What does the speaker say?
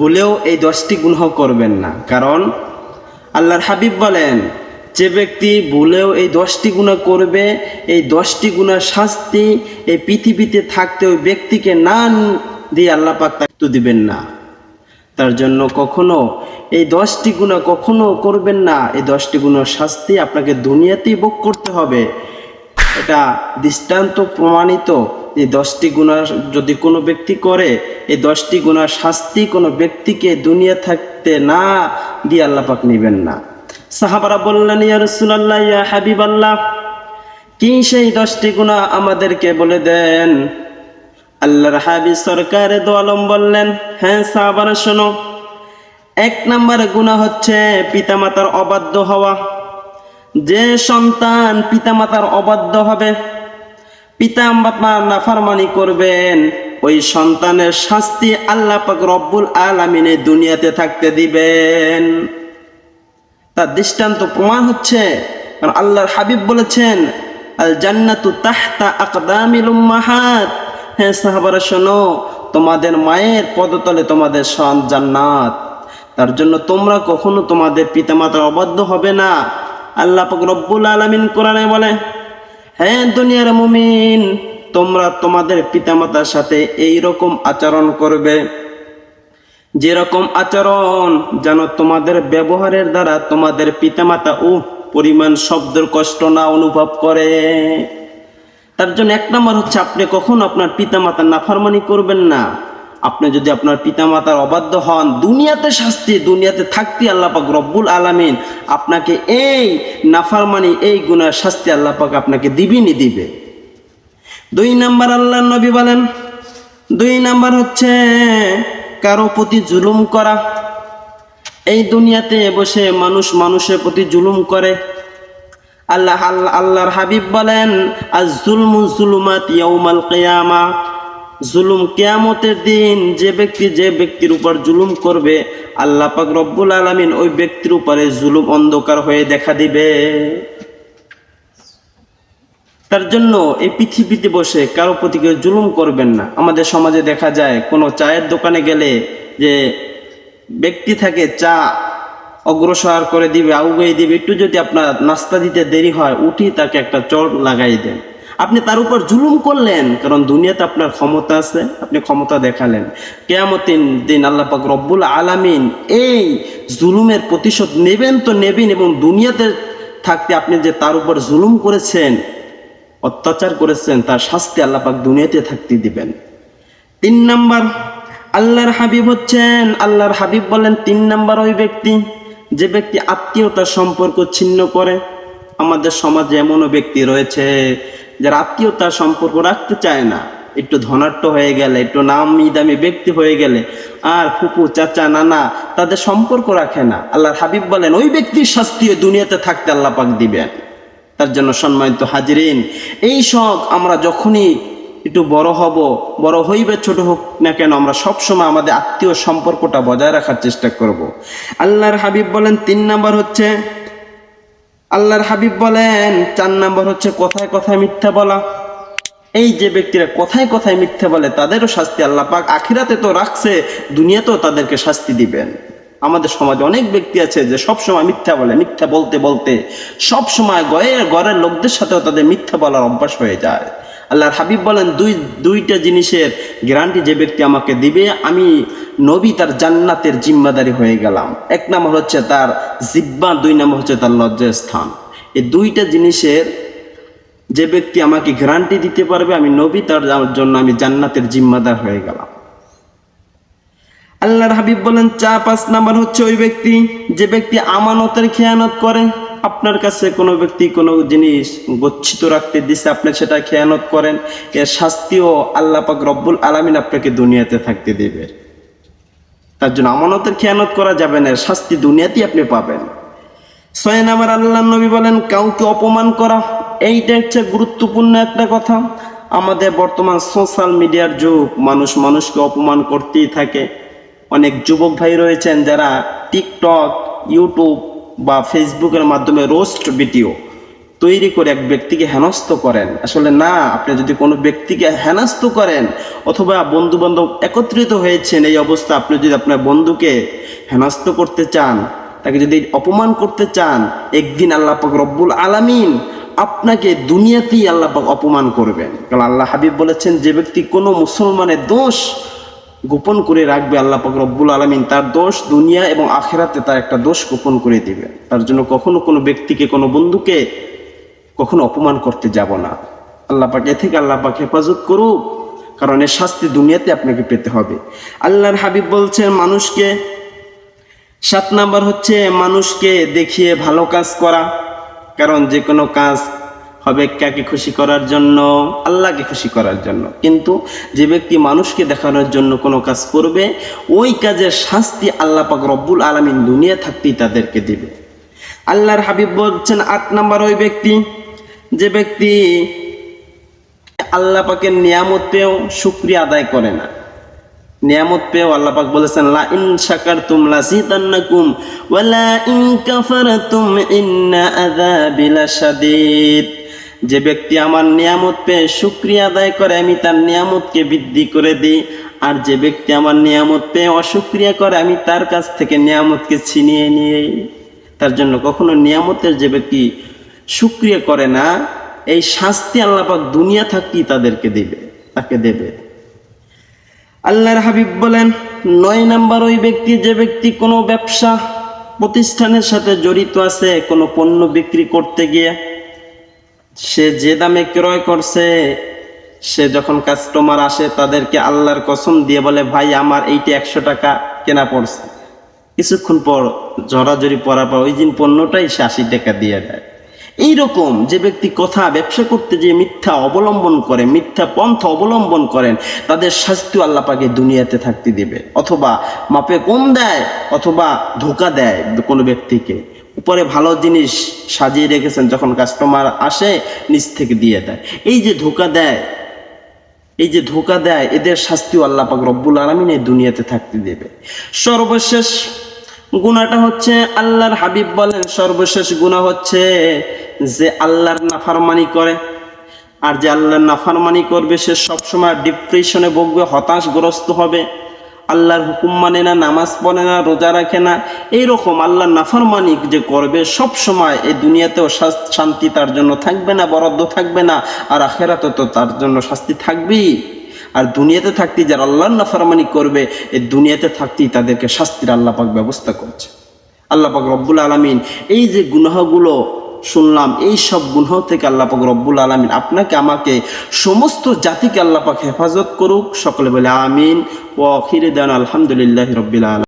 ভুলেও এই দশটি গুনাহ করবেন না। কারণ আল্লাহর হাবিব বলেন, যে ব্যক্তি ভুলেও এই দশটি গুণা করবে, এই দশটি গুণার শাস্তি এই পৃথিবীতে থাকতে ওই ব্যক্তিকে না দিয়ে আল্লাহ পাক তাকে দিবেন না। তার জন্য কখনো এই দশটি গুণা কখনো করবেন না। এই দশটি গুণার শাস্তি আপনাকে দুনিয়াতেই ভোগ করতে হবে। এটা দৃষ্টান্ত প্রমাণিত এই দশটি গুণা যদি কোনো ব্যক্তি করে, এই দশটি গুণার শাস্তি কোনো ব্যক্তিকে দুনিয়া থাকতে না দিয়ে আল্লাহ পাক নেবেন না। সাহাবারা বললেন, ইয়া রসুলাল্লাহ, ইয়া হাবিব আল্লাহ কি সেই দশটি গুণা আমাদেরকে বলে দেন? আল্লাহর হাবিব সরকার দোয়ালম বললেন হ্যাঁ সাহাবারা, শোনো, এক নম্বর গুণা হচ্ছে পিতামাতার অবাধ্য হওয়া। যে সন্তান পিতামাতার অবাধ্য হবে পিতা মাতার নাফারমানি করবেন, ওই সন্তানের শাস্তি আল্লাহ পাক রব্বুল আলামিনে দুনিয়াতে থাকতে দিবেন। তার দৃষ্টান্ত প্রমাণ হচ্ছে, কারণ আল্লাহর হাবিব বলেছেন, আল জান্নাতু তাহতা আকদামিল উম্মাহাত। হ্যাঁ সাহাবারা, শোনো, তোমাদের মায়ের পদতলে তোমাদের সন জান্নাত। তার জন্য তোমরা কখনো তোমাদের পিতামাতার অবাধ্য হবে না। আল্লাহ পাক রব্বুল আলামিন কোরআনে বলে হ্যাঁ দুনিয়ার মুমিন, তোমরা তোমাদের পিতামাতার সাথে এই রকম আচরণ করবে। যেরকম আচরণ যেন তোমাদের ব্যবহারের দ্বারা তোমাদের পিতামাতা ও পরিমাণ শব্দের কষ্ট না অনুভব করে। তার জন্য এক নম্বর হচ্ছে, আপনি কখন আপনার পিতামাতার নাফারমানি করবেন না। আপনি যদি আপনার পিতামাতার অবাধ্য হন, দুনিয়াতে শাস্তি, দুনিয়াতে থাকতে আল্লাপাক রব্বুল আলামিন আপনাকে এই নাফারমানি, এই গুণার শাস্তি আল্লাপাক আপনাকে দিবিনি দিবে। দুই নাম্বার আল্লাহ নবী বলেন, দুই নাম্বার হচ্ছে কারও প্রতি জুলুম করা। এই দুনিয়াতে বসে মানুষ মানুষের প্রতি জুলুম করে। আল্লাহ আল্লাহ, আল্লাহর হাবিব বলেন আজ জুলমু জুলুমাত ইয়াউমাল কিয়ামা। জুলুম কেয়ামতের দিন যে ব্যক্তি যে ব্যক্তির উপর জুলুম করবে, আল্লাহ পাক রব্বুল আলামিন ওই ব্যক্তির উপরে জুলুম অন্ধকার হয়ে দেখা দিবে। তার জন্য এই পৃথিবীতে বসে কারও প্রতি কেউ জুলুম করবেন না। আমাদের সমাজে দেখা যায়, কোনো চায়ের দোকানে গেলে যে ব্যক্তি থাকে, চা অগ্রসর করে দিবে আউগাই দিবে, একটু যদি আপনার নাস্তা দিতে দেরি হয় উঠি তাকে একটা চট লাগাই দেন। আপনি তার উপর জুলুম করলেন, কারণ দুনিয়াতে আপনার ক্ষমতা আছে, আপনি ক্ষমতা দেখালেন। কেয়ামতিন দিন আল্লাহ পাক রব্বুল আলামিন এই জুলুমের প্রতিশোধ নেবেন তো নেবেন এবং দুনিয়াতে থাকতে আপনি যে তার উপর জুলুম করেছেন, অত্যাচার করেছেন, তার শাস্তি আল্লাহ পাক দুনিয়াতে থাকতে দিবেন। তিন নাম্বার, আল্লাহর হাবিব হচ্ছেন। আল্লাহর হাবিব বলেন, তিন নাম্বার ওই ব্যক্তি, যে ব্যক্তি আত্মীয়তার সম্পর্ক ছিন্ন করে। আমাদের সমাজে এমনও ব্যক্তি রয়েছে যারা আত্মীয়তার সম্পর্ক রাখতে চায় না। একটু ধনাট্য হয়ে গেলে, একটু নামি দামি ব্যক্তি হয়ে গেলে, আর ফুপু, চাচা, নানা তাদের সম্পর্ক রাখে না। আল্লাহর হাবিব বলেন, ওই ব্যক্তির শাস্তিও দুনিয়াতে থাকতে আল্লাহ পাক দিবেন। তার জন্য সম্মানিত হাজিরিন, এই শখ আমরা যখনই একটু বড় হব, বড় হইবে, ছোট হোক না কেন, আমরা সবসময় আমাদের আত্মীয় সম্পর্কটা বজায় রাখার চেষ্টা করব। আল্লাহর হাবিব বলেন, তিন নাম্বার হচ্ছে আল্লাহর হাবিব বলেন, চার নম্বর হচ্ছে কথায় কথায় মিথ্যা বলা। এই যে ব্যক্তিরা কথায় কথায় মিথ্যা বলে, তাদেরও শাস্তি আল্লাহ পাক আখিরাতে তো রাখছে, দুনিয়াতেও তাদেরকে শাস্তি দিবেন। আমাদের সমাজে অনেক ব্যক্তি আছে যে সব সময় মিথ্যা বলে, মিথ্যা বলতে বলতে সব সময় গয়ের, ঘরের লোকদের সাথেও তাদের মিথ্যা বলার অভ্যাস হয়ে যায়। আল্লাহর হাবিব বলেন, দুই, দুইটা জিনিসের গ্যারান্টি যে ব্যক্তি আমাকে দিবে, আমি নবী তার জান্নাতের জিম্মাদারি হয়ে গেলাম। এক নম্বর হচ্ছে তার জিব্বা দুই নম্বর হচ্ছে তার লজ্জার স্থান এই দুইটা জিনিসের যে ব্যক্তি আমাকে গ্যারান্টি দিতে পারবে, আমি নবী তার জন্য আমি জান্নাতের জিম্মাদার হয়ে গেলাম। আল্লাহর হাবিব বলেন চা পাঁচ নাম্বার হচ্ছে ওই ব্যক্তি, যে ব্যক্তি আমানতের খেয়ানত করে। আপনার কাছে কোনো ব্যক্তি কোনো জিনিস গচ্ছিত রাখতে দিছে, আপনি সেটা খেয়ানত করেন, এর শাস্তিও আল্লাপাক রব্বুল আলামিন আপনাকে দুনিয়াতে থাকতে দেবে। তার জন্য আমানতের খেয়ানত করা যাবে না শাস্তি দুনিয়াতেই আপনি পাবেন। ছয় নাম্বার, আল্লাহ নবী বলেন, কাউকে অপমান করা, এইটা হচ্ছে গুরুত্বপূর্ণ একটা কথা। আমাদের বর্তমান সোশ্যাল মিডিয়ার যুগ, মানুষ মানুষকে অপমান করতেই থাকে। অনেক যুবক ভাই রয়েছেন যারা টিকটক, ইউটিউব বা ফেসবুকের মাধ্যমে রোস্ট ভিডিও তৈরি করে এক ব্যক্তিকে হেনস্থ করেন। আসলে না, আপনি যদি কোনো ব্যক্তিকে হেনস্থ করেন অথবা বন্ধু বান্ধব একত্রিত হয়েছেন, এই অবস্থা আপনি যদি আপনার বন্ধুকে হেনস্থ করতে চান, তাকে যদি অপমান করতে চান, একদিন আল্লাহ পাক রব্বুল আলামিন আপনাকে দুনিয়াতেই আল্লাহ পাক অপমান করবেন। কারণ আল্লাহ হাবিব বলেছেন, যে ব্যক্তি কোনো মুসলমানের দোষ গোপন করে রাখবে আল্লাহ পাক রব্বুল আলমিন। তার দোষ দুনিয়া এবং আখেরাতে তার একটা দোষ গোপন করে দিবে। তার জন্য কখনো কোনো ব্যক্তিকে, কোনো বন্ধুকে কখনো অপমান করতে যাব না। আল্লাহ পাক এ থেকে আল্লাহ পাক হেফাজত করুক, কারণ এর শাস্তি দুনিয়াতে আপনাকে পেতে হবে। আল্লাহর হাবিব বলছেন, মানুষকে সাত নাম্বার হচ্ছে মানুষকে দেখিয়ে ভালো কাজ করা, কারণ যে কোনো কাজ হবে কাকে খুশি করার জন্য? আল্লাহকে খুশি করার জন্য। কিন্তু যে ব্যক্তি মানুষকে দেখানোর জন্য কোনো কাজ করবে, ওই কাজের শাস্তি আল্লাহ পাক রব্বুল আলমিন দুনিয়া থাকতেই তাদেরকে দেবে। আল্লাহর হাবিব বলছেন, আট নাম্বার ওই ব্যক্তি, যে ব্যক্তি আল্লাহ পাকের নিয়ামত পেয়েও শুক্রিয়া আদায় করে না। নিয়ামত পেয়েও আল্লাহ পাক বলেছেন লা ইন শাকারতুম লাযিদান্নাকুম ওয়া লা ইন কাফারতুম ইন্না আযাবি লাশাদীদ যে ব্যক্তি আমার নিয়ামত পেয়ে শুক্রিয়া আদায় করে, আমি তার নিয়ামতকে বৃদ্ধি করে দিই। আর যে ব্যক্তি আমার নিয়ামত পেয়ে অসুক্রিয়া করে, আমি তার কাছ থেকে নিয়ামতকে ছিনিয়ে নিয়ে তার জন্য কখনো নিয়ামতের যে ব্যক্তি শুক্রিয়া করে না, এই শাস্তি আল্লাহ পাক দুনিয়া থাকতেই তাদেরকে দেবে, তাকে দেবে। আল্লাহর হাবিব বলেন, নয় নাম্বার ওই ব্যক্তি, যে ব্যক্তি কোনো ব্যবসা প্রতিষ্ঠানের সাথে জড়িত আছে, কোনো পণ্য বিক্রি করতে গিয়ে সে যে দামে ক্রয় করছে, সে যখন কাস্টমার আসে, তাদেরকে আল্লাহর কসম দিয়ে বলে, ভাই, আমার এইটা একশো টাকা কেনা পড়ছে। কিছুক্ষণ পর জড়াজড়ি পড়ার পর ওই দিন পণ্যটাই সে আশি টাকা দিয়ে দেয়। এইরকম যে ব্যক্তি কথা ব্যবসা করতে যে মিথ্যা অবলম্বন করে, মিথ্যা পন্থা অবলম্বন করেন, তাদের শাস্তি আল্লাহ পাকে দুনিয়াতে থাকতে দেবে। অথবা মাপে কম দেয়, অথবা ধোকা দেয় কোনো ব্যক্তিকে। উপরে ভালো জিনিস সাজিয়ে রেখেছেন যখন কাস্টমার আসে, নিচ থেকে দিয়ে দেয়। এই যে ধোকা দেয়, এই যে ধোকা দেয়, এদের শাস্তিও আল্লাহ পাক রব্বুল আলমিন এই দুনিয়াতে থাকতে দেবে। সর্বশেষ গুণাটা হচ্ছে, আল্লাহর হাবিব বলেন, সর্বশেষ গুণা হচ্ছে যে আল্লাহর নাফারমানি করে। আর যে আল্লাহর নাফারমানি করবে, সে সবসময় ডিপ্রেশনে ভুগবে, হতাশগ্রস্ত হবে। আল্লাহর হুকুম মানে না, নামাজ পড়ে না, রোজা রাখে না, এইরকম আল্লাহর নাফারমানি যে করবে সব সময় এই দুনিয়াতেও শান্তি তার জন্য থাকবে না, বরাদ্দ থাকবে না, আর আখেরাতে তো তার জন্য শাস্তি থাকবেই। আর দুনিয়াতে থাকতে যারা আল্লাহর নাফারমানি করবে, এই দুনিয়াতে থাকতেই তাদেরকে শাস্তির আল্লাহ পাক ব্যবস্থা করছে। আল্লাহ পাক রব্বুল আলমিন এই যে গুনাহগুলো শুনলাম, এই সব গুণ থেকে আল্লাহ পাক রব্বুল আলমিন আপনাকে, আমাকে সমস্ত জাতিকে আল্লাহ পাক হেফাজত করুক। সকলে বলে আমিন। ও খিরে দেন আলহামদুলিল্লাহ রব্বিল আলম